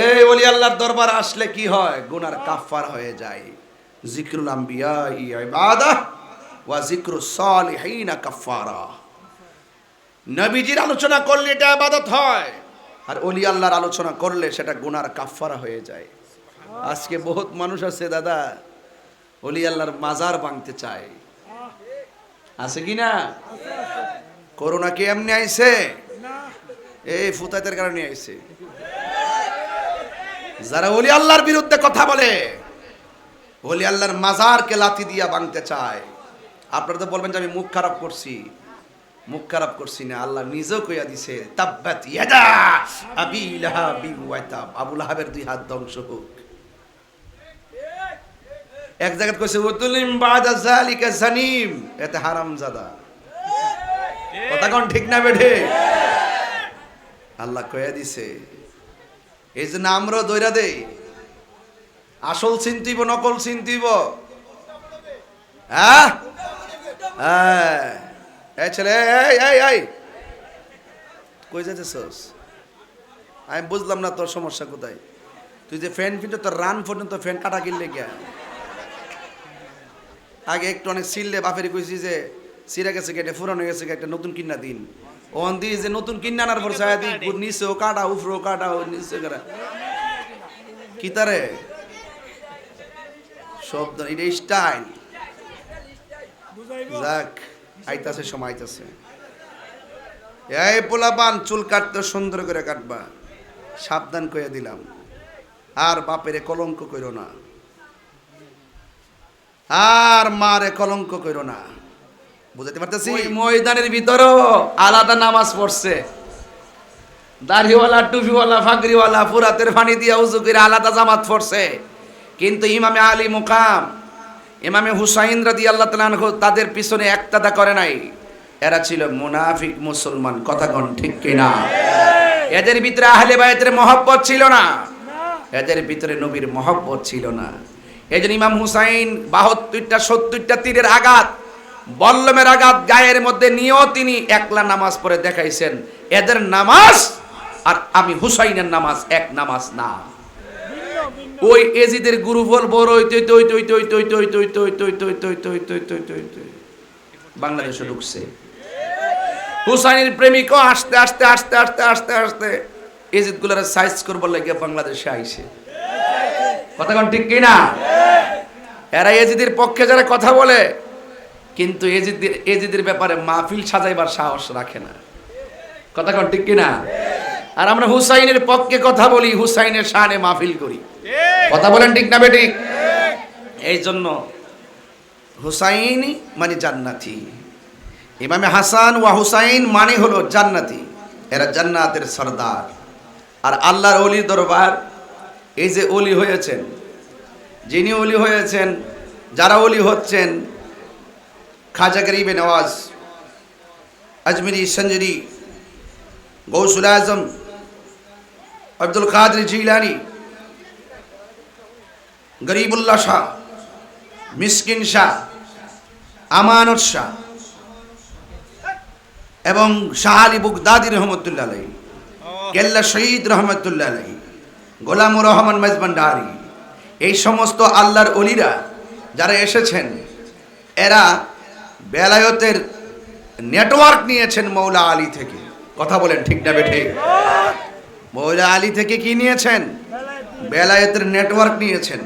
এই ওলি আল্লাহর দরবার আসলে কি হয়? গুনার কাফার হয়ে যায়। জিক্রুল আম্বিয়া ইবাদা ওয়া জিক্রু সালিহিনা কাফারা নবীজির আলোচনা করলে এটা ইবাদত হয়। আর ওলি আল্লাহর আলোচনা করলে সেটা গুনার কাফারা হয়ে যায়। আজকে বহুত মানুষ আছে দাদা ওলি আল্লাহর মাজার ভাঙতে চায়। আছে কি না? করোনা কি এমনি আইছে? এই ফুতাতের কারণে আইছে। যারা ওলি আল্লাহর বিরুদ্ধে কথা বলে, ওলি আল্লাহর মাজারকে লাথি দিয়া ভাঙতে চায়। আপনারা তো বলবেন যে আমি মুখ খারাপ করছি। মুখ খারাপ করছি না, আল্লাহ নিজেও কইয়া দিছে, তাব্বাত ইয়াদা আবি লাহাবি ওয়া তাব। আবু লাহাবের দুই হাত ধ্বংস হোক। এক জায়গায় কইছে, উতুলিম বাদা জালিকা জানিম। এতে হারামজাদা। কথা কোন ঠিক না বেঠে? আল্লাহ কইয়া দিছে এই যে আমরা দৈরা দেই। আসল চিন্তিব, নকল চিন্তিব। হ্যাঁ? হ্যাঁ। ছেলে কই আমি বুঝলাম না তোর সমস্যা কোথায়। তুই যে ফ্যান ফিনতে তোর রান পর্যন্ত ফ্যান কাটা কিনলে গিয়া আগে একটু অনেক সিললে বাপের কইছি যে, সিরা গেছে কেটে ফুরানো গেছে একটা নতুন কিন্না দিন। ওন দি যে নতুন কিন্না আনার পর ছায়া দি নিচে ও কাটা উফরো কাটা, ও নিচে কাটা। কি তারে? শব্দ এটা স্টাইল। যাক, আইতাছে সময়, আইতাছে। এই পোলাপান, চুল কাটতে সুন্দর করে কাটবা। সাবধান কইয়া দিলাম। আর বাপেরে কলঙ্ক কইরো না। আর মারে কলঙ্ক কইরো না। বুঝাতে পারতেছি? ময়দানের ভিতরও আলাদা নামাজ পড়ছে। দাড়িওয়ালা, টুপিওয়ালা ফাগরিওয়ালা ফুরাতের ফানি দিয়া উজু করে আলাদা জামাত পড়ছে। কিন্তু ইমামে আলী মুকাম, ইমামে হুসাইন রাদি আল্লাহ তালানহু তাদের পিছনে একতাদা করে নাই। এরা ছিল মুনাফিক মুসলমান, কথা কন ঠিক কিনা? এদের ভিতরে আহলে বায়তের মহব্বত ছিল না। এদের ভিতরে নবীর মহব্বত ছিল না। এই জন্য ইমাম হুসাইন বাহাত্তরটা, সত্তরটা তীরের আঘাত বল্লমের আঘাত গায়ের মধ্যে নিয়েও তিনি একলা নামাজ পড়ে দেখাইছেন এদের নামাজ আর আমি হুসাইনের নামাজ এক নামাজ না ওই এজিদের গুরু বল হইতে বাংলাদেশে ঢুকছে হুসাইনের প্রেমিকও আসতে আসতে আসতে আসতে আসতে আসতে এজিদগুলার সাইজ করবার লাগে বাংলাদেশে আইছে কথা ঠিক কিনা এরা এজিদের পক্ষে যারা কথা বলে কিন্তু এজিদের এজিদের ব্যাপারে মাহফিল সাজাইবার সাহস রাখে না। কথা কোন ঠিক কিনা? আর আমরা হুসাইনের পক্ষে কথা বলি হুসাইনের শানে মাহফিল করি। কথা বলেন ঠিক না বেঠিক? এই জন্য হুসাইন মানে জান্নাতি। ইমামে হাসান ওয়া হুসাইন মানে হলো জান্নাতি। এরা জান্নাতের সর্দার। আর আল্লাহর অলির দরবার এই যে অলি হয়েছেন যিনি অলি হয়েছেন যারা অলি হচ্ছেন খাজা গরিবে নওয়াজ আজমিরি সঞ্জরি গৌসুল আজম আব্দুল কাদের জিলানি গরিবুল্লাহ শাহ মিসকিন শাহ আমানত শাহ এবং শাহ আলী বুগদাদি রহমতুল্লাহ আলাই কেল্লা শহীদ রহমতুল্লাহ আলাই গোলামুর রহমান মেজবান্ডারি এই সমস্ত আল্লাহর অলিরা যারা এসেছেন, এরা বেলায়তের নেটওয়ার্ক নিয়েছেন মৌলা আলী থেকে। কথা বলেন ঠিক না বেঠে? মৌলা আলী থেকে কি নিয়েছেন? বেলায়েতের নেটওয়ার্ক নিয়েছেন।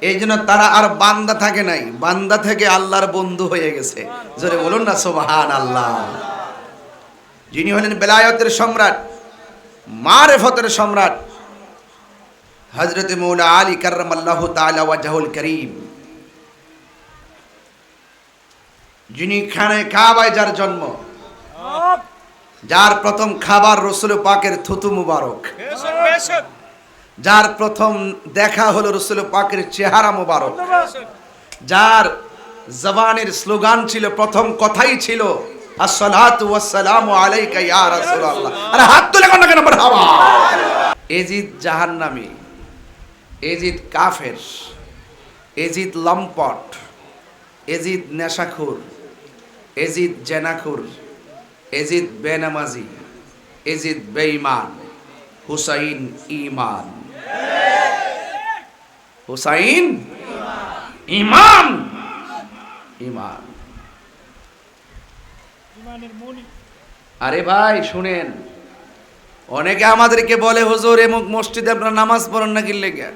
এই জন্য তারা আর বান্দা থাকে নাই। বান্দা থেকে আল্লাহর বন্ধু হয়ে গেছে। জোরে বলুন না সোবাহান আল্লাহ যিনি হলেন বেলায়তের সম্রাট, মারেফতের সম্রাট হজরত মৌলা আলী কার্রাম আল্লাহ তালা ওয়াজাহুল করিম। যিনি খানে কাবায় যার জন্ম। যার প্রথম খাবার রসুল পাকের থুতু মুবারক। যার প্রথম দেখা হলো রসুল পাকের চেহারা মুবারক। যার জবানের স্লোগান ছিল প্রথম কথাই ছিল আসসালাতু ওয়াসসালামু আলাইকা ইয়া রাসূলুল্লাহ। আরে হাত তুলে কোন কেন মারহাবা এজিদ জাহান্নামী এজিদ কাফের এজিদ লম্পট এজিদ নেশাখুর এজিদ জেনাখুর এজিদ বেনামাজি এজিদ বেঈমান হুসাইন ইমান হুসাইন ইমান ইমান আরে ভাই শুনেন অনেকে আমাদেরকে বলে হুজুর এমুক মসজিদে আপনারা নামাজ পড়েন না কিনলে গে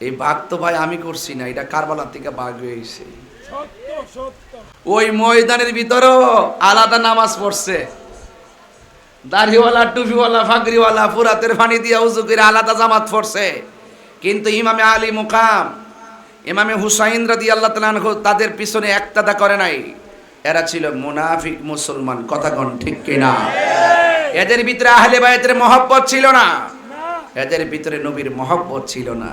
এই বাঘ তো ভাই আমি করছি না এটা কারবালা থেকে বাঘ হয়েছে ওই ময়দানের ভিতরেও আলাদা নামাজ পড়ছে। দাড়িওয়ালা, টুপিওয়ালা ফাগরিওয়ালা ফুরাতের পানি দিয়ে উজু করে আলাদা জামাত পড়ছে। কিন্তু ইমামে আলী মুকাম, ইমামে হুসাইন রাদি আল্লাহ তালানহু তাদের পিছনে একতাদা করে নাই। এরা ছিল মুনাফিক মুসলমান, কথা কন ঠিক কিনা? এদের ভিতরে আহলে বায়তের মহব্বত ছিল না। এদের ভিতরে নবীর মহব্বত ছিল না।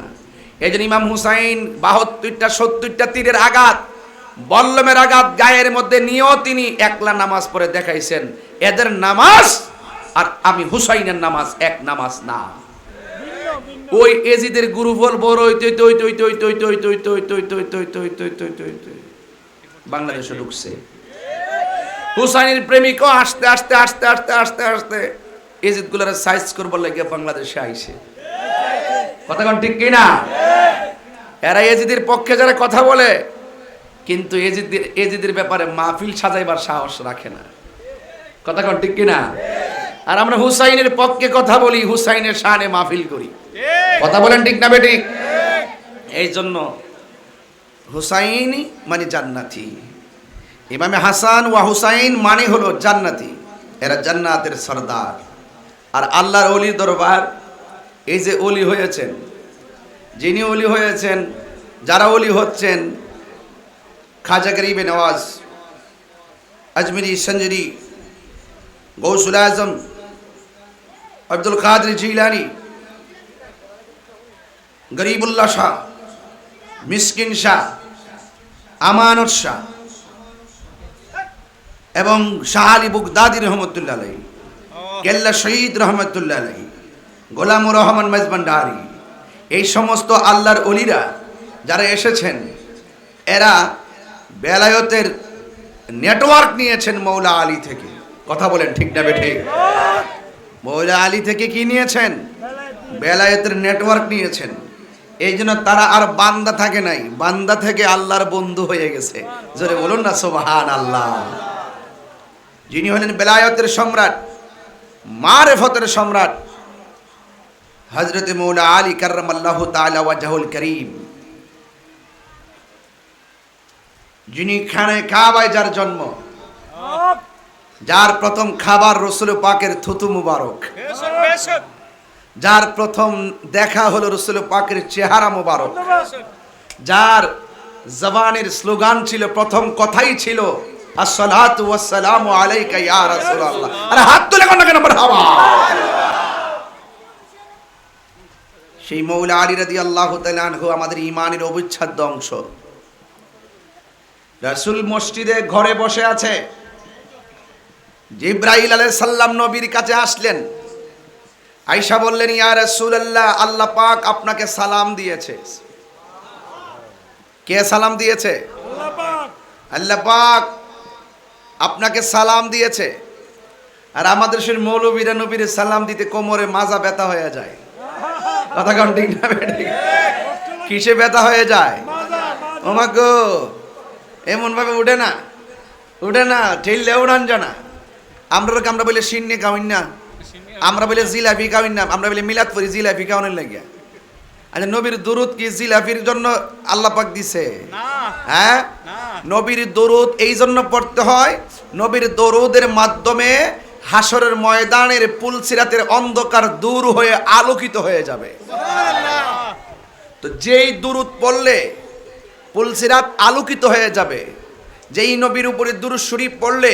এই জন্য ইমাম হুসাইন বাহাত্তরটা, সত্তরটা তীরের আঘাত বল্লমের আঘাত গায়ের মধ্যে নিয়েও তিনি একলা নামাজ পড়ে দেখাইছেন এদের নামাজ আর আমি হুসাইনের নামাজ এক নামাজ না ওই এজিদের গুরু ফল বড় হইতে হইতে হইতে হইতে হইতে হইতে হইতে হইতে হইতে হইতে হইতে হইতে হইতে হইতে হইতে হইতে বাংলাদেশে ঢুকছে হুসাইনের প্রেমিকও আস্তে আস্তে আস্তে আস্তে আস্তে আস্তে এজিদগুলার সাইজ করবার লাগে বাংলাদেশে আইছে কথা ঠিক কিনা এরা এজিদের পক্ষে যারা কথা বলে কিন্তু এজিদের এজিদের ব্যাপারে মাহফিল সাজাইবার সাহস রাখে না। কথা কোন ঠিক কিনা? আর আমরা হুসাইনের পক্ষে কথা বলি হুসাইনের শানে মাহফিল করি। কথা বলেন ঠিক না বেঠিক? এই জন্য হুসাইন মানে জান্নাতি। ইমামে হাসান ওয়া হুসাইন মানে হলো জান্নাতি। এরা জান্নাতের সর্দার। আর আল্লাহর অলি দরবার এই যে অলি হয়েছেন যিনি অলি হয়েছেন যারা অলি হচ্ছেন খাজা গরিবে নওয়াজ, আজমিরি সঞ্জরি, গৌসুল আজম, আব্দুল কাদের জিলানি, গরিবুল্লাহ শাহ, মিসকিন শাহ, আমানত শাহ এবং শাহ আলী বুগদাদি রহমতুল্লাহ আলাই কেল্লা শহীদ রহমতুল্লাহ আলাই গোলামুর রহমান মেজবান্ডারি এই সমস্ত আল্লাহর অলিরা যারা এসেছেন, এরা বেলায়তের নেটওয়ার্ক নিয়েছেন মৌলা আলী থেকে। কথা বলেন ঠিক না বেঠে? মৌলা আলী থেকে কি নিয়েছেন? বেলায়েতের নেটওয়ার্ক নিয়েছেন। এই জন্য তারা আর বান্দা থাকে নাই। বান্দা থেকে আল্লাহর বন্ধু হয়ে গেছে। জোরে বলুন না সোবাহান আল্লাহ যিনি হলেন বেলায়তের সম্রাট, মারেফতের সম্রাট হজরত মৌলা আলী কার্রাম আল্লাহ তালা ওয়াজাহুল করিম। যিনি খানে কাবায় যার জন্ম। যার প্রথম খাবার রসুল পাকের থুতু মুবারক। যার প্রথম দেখা হলো রসুল পাকের চেহারা মুবারক। যার জবানের স্লোগান ছিল প্রথম কথাই ছিল আসসালাতু ওয়াসসালামু আলাইকা ইয়া রাসূলুল্লাহ। আরে হাত তুলে কোন কেন মারহাবা সেই মৌলা আলী রাদিয়াল্লাহু তাআলা আনহু আমাদের ঈমানের অবিচ্ছেদ্য অংশ। রাসূল মসজিদে ঘরে বসে আছে। জিব্রাইল আলাইহিস সাল্লাম নবীর কাছে আসলেন। আয়েশা বললেন ইয়া রাসূলুল্লাহ আল্লাহ পাক আপনাকে সালাম দিয়েছে। কে সালাম দিয়েছে? আল্লাহ পাক। আপনাকে সালাম দিয়েছে। আর আমাদের সেই মৌলবীরা নবীর সালাম দিতে কোমরে মাজা ব্যথা হয়ে যায়। কথা কন ঠিক না কিসে ব্যথা হয়ে যায়? মাজা মাজা ওমা গো এমন ভাবে উঠে না। উঠে না ঠেললে উড়ান জানা আমরা আমরা বলে সিন্নি খাওয়াই না। আমরা বলে জিলাপি খাওয়াই না। আমরা বলে মিলাদ করি জিলাপি খাওয়ানোর লাগে। আচ্ছা নবীর দুরুদ কি জিলাপির জন্য আল্লাহ পাক দিছে? হ্যাঁ? নবীর দরুদ এই জন্য পড়তে হয় নবীর দরুদের মাধ্যমে হাসরের ময়দানের পুলসিরাতের অন্ধকার দূর হয়ে আলোকিত হয়ে যাবে। তো যেই দুরুদ পড়লে পুলসিরাত আলোকিত হয়ে যাবে। যেই নবীর উপরে দুরুদ শরীফ পড়লে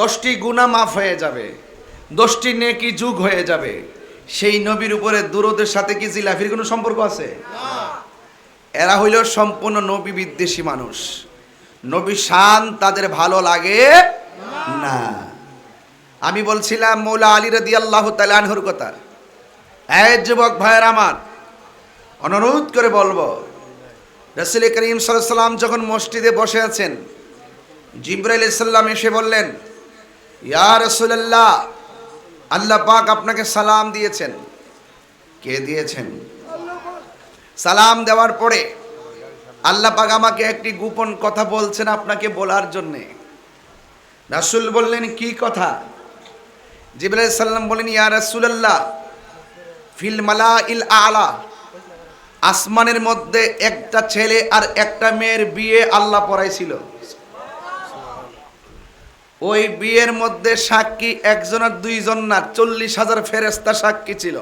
দশটি গুণা মাফ হয়ে যাবে দশটি নেকি যুগ হয়ে যাবে। সেই নবীর উপরে দুরুদের সাথে কি জিলাফির কোনো সম্পর্ক আছে? এরা হইল সম্পূর্ণ নবী বিদ্বেষী মানুষ। নবী শান তাদের ভালো লাগে না। আমি বলছিলাম মৌলা আলী রদি আল্লাহ তালানহর কথা এই যুবক ভাইয়ের আমার অনুরোধ করে বলব রসুল করিম সাল্লাম যখন মসজিদে বসে আছেন, জিব্রাইল ইসাল্লাম এসে বললেন, ইয়া রসুল্লাহ আল্লাহ পাক আপনাকে সালাম দিয়েছেন। কে দিয়েছেন? সালাম দেওয়ার পরে আল্লাহ পাক আমাকে একটি গোপন কথা বলছেন আপনাকে বলার জন্যে। রাসূল বললেন, কি কথা? জিবরাইল সাল্লাম বলেন ইয়া রাসূলুল্লাহ, ফিল মালা ইল আলা। আসমানের মধ্যে একটা ছেলে আর একটা মেয়ের বিয়ে আল্লাহ পড়াইছিল। ওই বিয়ের মধ্যে সাক্ষী একজন আর দুইজন না চল্লিশ হাজার ফেরেস্তা সাক্ষী ছিল।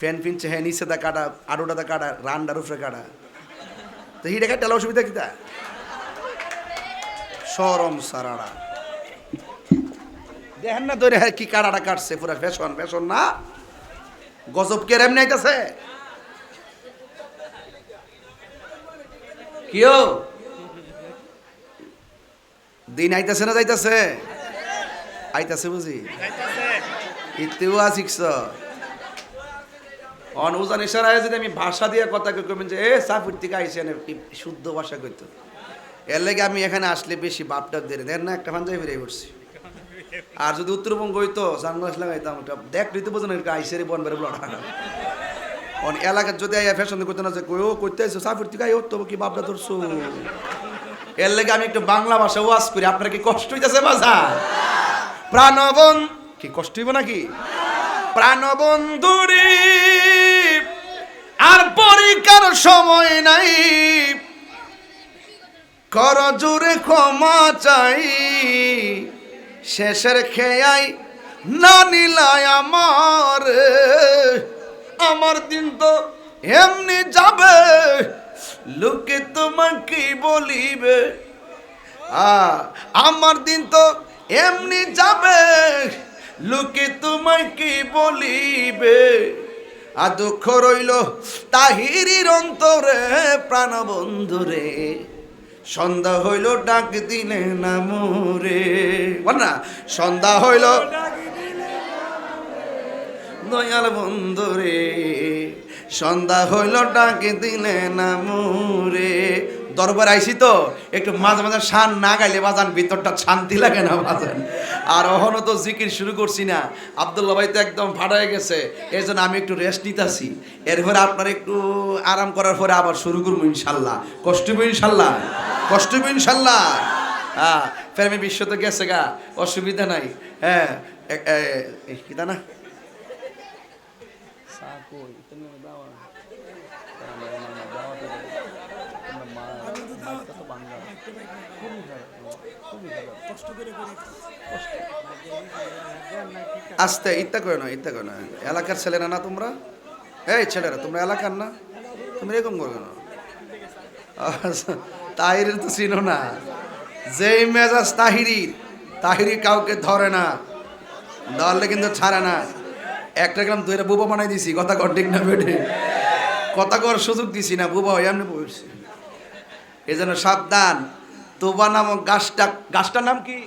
ফ্যান ফিনছে হ্যাঁ নিচে দা কাটা আডোটা দা কাটা রান্ডার উপরে কাটা। তো হিডে কাটালে অসুবিধা কিতা সরম সারাড়া দেখেন না ধরে হ্যাঁ কি কাটাটা কাটছে পুরা ফ্যাশন ফ্যাশন না। গজব কে রেমনি আইতাছে? কিও দিন আইতাছে না যাইতাছে? আইতাছে বুঝি? ইতেও শিখছ অন উজান ইশারায় যদি আমি ভাষা দিয়ে কথা কই, কইবেন যে, এ, সাফির থেকে আইসেন শুদ্ধ ভাষা কইতো? এর লাগে আমি এখানে আসলে বেশি বাপটা দিয়ে দেন না, একটা পাঞ্জাবি বেরিয়ে পড়ছি। আর যদি উত্তরবঙ্গ হইতো সানগ্লাস লাগাইতাম দেখ দিতে বোঝেন আইসেরি বন ব্লড অন এলাকার যদি আইয়া ফ্যাশন করতে না যে ও করতে আইসো সাফির থেকে আই তো কি বাপটা ধরছো এর লাগে আমি একটু বাংলা ভাষা ওয়াজ করি, আপনার কি কষ্ট হইতেছে বাজা প্রাণবন, কি কষ্ট হইব নাকি? প্রাণবন্ধুরি আর পরীক্ষার সময় নাই। কর জোরে ক্ষমা চাই, শেষের খেয়াই না নিলাই আমার। আমার দিন তো এমনি যাবে। লোকে তোমাকে বলিবে আমার দিন তো এমনি যাবে। লোকে তোমায় কি বলিবে আর দুঃখ রইল তাহিরির অন্তরে প্রাণ বন্ধুরে সন্ধ্যা হইল ডাক দিলে না মোরে। বল না, সন্ধ্যা হইল দয়াল বন্ধুরে সন্ধ্যা হইল ডাকে দিলে না মুরে। দরবার আইসি তো, একটু মাঝে মাঝে শান না গাইলে বাজান, ভিতরটা শান্তি লাগে না বাজান। আর অহনো তো জিকির শুরু করছি না, আবদুল্লাহ ভাই তো একদম ফাটাই গেছে এই জন্য আমি একটু রেস্ট নিতেছি। এরপরে আপনার একটু আরাম করার পরে আবার শুরু করব ইনশাল্লাহ। কষ্ট ইনশাল্লাহ কষ্ট ইনশাল্লাহ। হ্যাঁ ফের আমি বিশ্ব তো গেছে গা, অসুবিধা নাই। হ্যাঁ কি না? আস্তে ইত্যা করে না ইত্যা করে না। এলাকার ছেলেরা না তোমরা? এই ছেলেরা, তোমরা এলাকার না? তুমি এরকম করবে না তাহির তো চিনো না। যেই মেজাজ তাহিরির, তাহিরি কাউকে ধরে না, ধরলে কিন্তু ছাড়ে না। একটা গ্রাম দুইটা বুবা বানাই দিছি, কথা কর ঠিক না বেটে। কথা কর সুযোগ দিছি না, বুবা হয় এমনি বলছি এই জন্য সাবধান, তোবা নামক গাছটা গাছটার নাম কি?